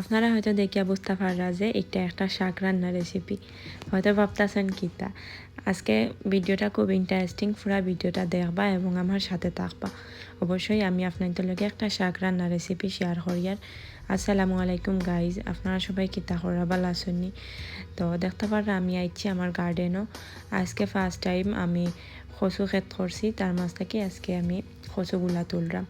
আপনারা হয়তো দেখিয়া বুঝতে পাররা যে এটা একটা শাক রান্নার রেসিপি হয়তো ভাবতেছেন কিতা আজকে ভিডিওটা খুব ইন্টারেস্টিং পুরা ভিডিওটা দেখবা এবং আমার সাথে থাকবা। অবশ্যই আমি আপনাদের লগে একটা শাক রান্নার রেসিপি শেয়ার করিয়ার আসসালামু আলাইকুম গাইজ আপনারা সবাই কিতা করা ভালো তো দেখতে পাররা আমি আইছি আমার গার্ডেনও আজকে ফার্স্ট টাইম আমি কচু ক্ষেত করছি, তার মাঝ থেকে আজকে আমি কচুগুলা তুললাম।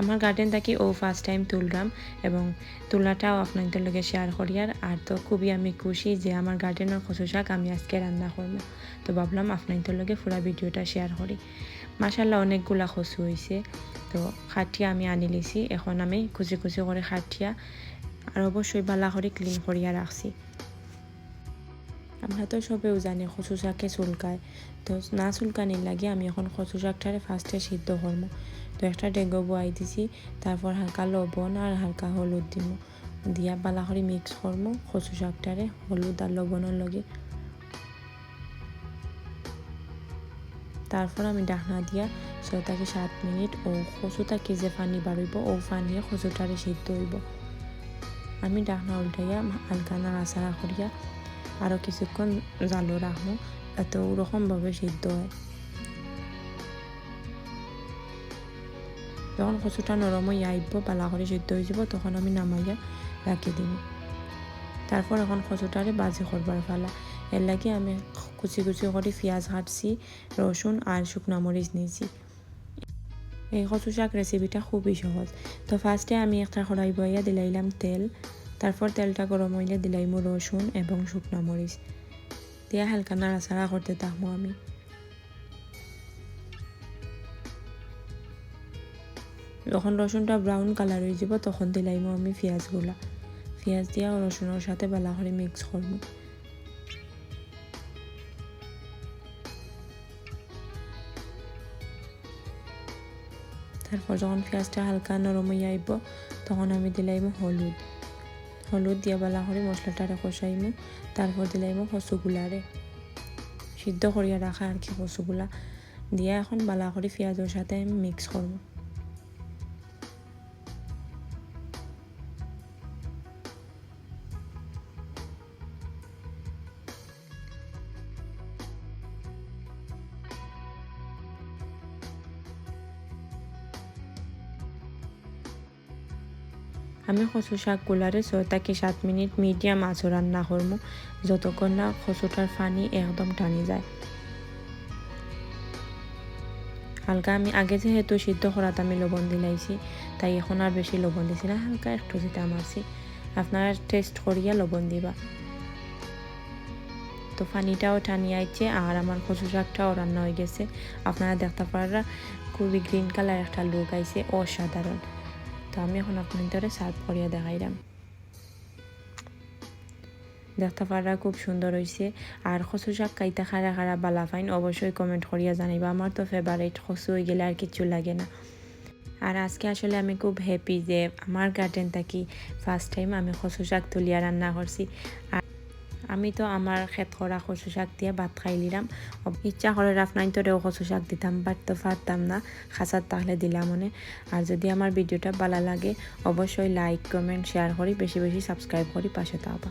আমার গার্ডেন থেকে ও ফার্স্ট টাইম তুললাম এবং তোলাটাও আপনাদের লগে শেয়ার করিয়ার আর আর তো খুবই আমি খুশি যে আমার গার্ডেনের কচু শাক আমি আজকে রান্না করব। তো ভাবলাম আপনাদের লগে পুরা ভিডিওটা শেয়ার করি। মাসাল্লাহ অনেকগুলা কচু হয়েছে তো খাটিয়া আমি আনি লিছি। এখন আমি কুচি কুচি করে খাটিয়া আর অবশ্যই বালা করে ক্লিন করিয়া রাখছি। আমরা তো সবেও জানি কচু শাকে চুলকায়। তো না চুলকানির লাগে আমি এখন কচু শাকটারে ফার্স্টে সিদ্ধ করব তো একটা ডেগো বয়াই দিছি তারপর হালকা লবণ আর হালকা হলুদ দিব দিয়া বালা করে মিক্স করব কচু শাকটারে হলুদ আর লবণের লগে। তারপর আমি ডাকনা দিয়া ছয় থেকে সাত মিনিট ও কচুটাকে যে পানি বাড়িব ও পানিয়ে কচুটারে সিদ্ধ হইব। আমি ডাকনা উল্টাইয়া হালকা নাড়াচাড়া করিয়া আরও কিছুক্ষণ জালো রাখব এত ওরকমভাবে সিদ্ধ হয়। যখন কচুটা নরম হয়ে আইব পালা করে সিদ্ধ হয়ে যাব, তখন আমি নামাইয়া রাখি দিম। তারপর এখন কচুটারে বাজি করবার ফালা। এর লাগে আমি কুচি কুচি করে পেঁয়াজ কাটছি রসুন আর শুকনো মরিচ নিয়েছি এই কচু শাক রেসিপিটা খুবই সহজ। তো ফার্স্টে আমি একটা কড়াই বইয়া দিলাইলাম তেল। তারপর তেলটা গরম হইলে দিলাইমু রসুন এবং শুকনো মরিচ। দিয়া হালকা নাড়াচাড়া করতে থাকব আমি। যখন রসুনটা ব্রাউন কালার হয়ে যাব তখন দিলাইমু আমি পেঁয়াজগুলা। পেঁয়াজ দিয়া রসুনের সাথে বেলা করে মিক্স করব। তারপর যখন পেঁয়াজটা হালকা নরম হয়ে আইব তখন আমি দিলাইমু হলুদ। হলুদ দিয়া বেলা করে মশলাটা কষাইমু তারপর দিলাইমু কচুগুলারে সিদ্ধ করিয়া রাখা আর কি কচুগুলা। দিয়া এখন বালা করে পেঁয়াজের সাথে আমি মিক্স করব আমি কচু শাকগুলারে ছয় থেকে সাত মিনিট মিডিয়াম আঁচো রান্না করব যতক্ষণ না কচুটার পানি একদম টানি যায়। হালকা আমি আগে যেহেতু সিদ্ধ করাত আমি লবণ দিলাইছি, তাই এখন আর বেশি লবণ দিছি না, হালকা একটু যেটা মারছি আপনারা টেস্ট করিয়া লবণ দিবা। তো পানিটাও টানি আইছে আর আমার কচু শাকটাও রান্না হয়ে গেছে। আপনারা দেখতে পারা খুবই গ্রিন কালার একটা লুক আইছে অসাধারণ তো আমি এখন আপনাদের সার্ভ করিয়া দেখাইলাম। দেখতে পারা খুব সুন্দর হয়েছে আর কচু শাক কাইতা খারা খারা বালা ফাইন, অবশ্যই কমেন্ট করিয়া জানাইবা। আমার তো ফেভারিট কচু হয়ে গেলে আর কিছু লাগে না। আর আজকে আসলে আমি খুব হ্যাপি যে আমার গার্ডেন থাকি ফার্স্ট টাইম আমি কচু শাক তুলিয়া রান্না করছি। আর আমি তো আমার খেত করা কচু শাক দিয়ে ভাত খাই নিলাম ইচ্ছা করে আপনার তোরেও কচু শাক দিতাম বাট তো পারতাম না খাসার তাহলে দিলাম মনে। আর যদি আমার ভিডিওটা ভালো লাগে অবশ্যই লাইক কমেন্ট শেয়ার করি বেশি বেশি সাবস্ক্রাইব করি পাশে থাকবা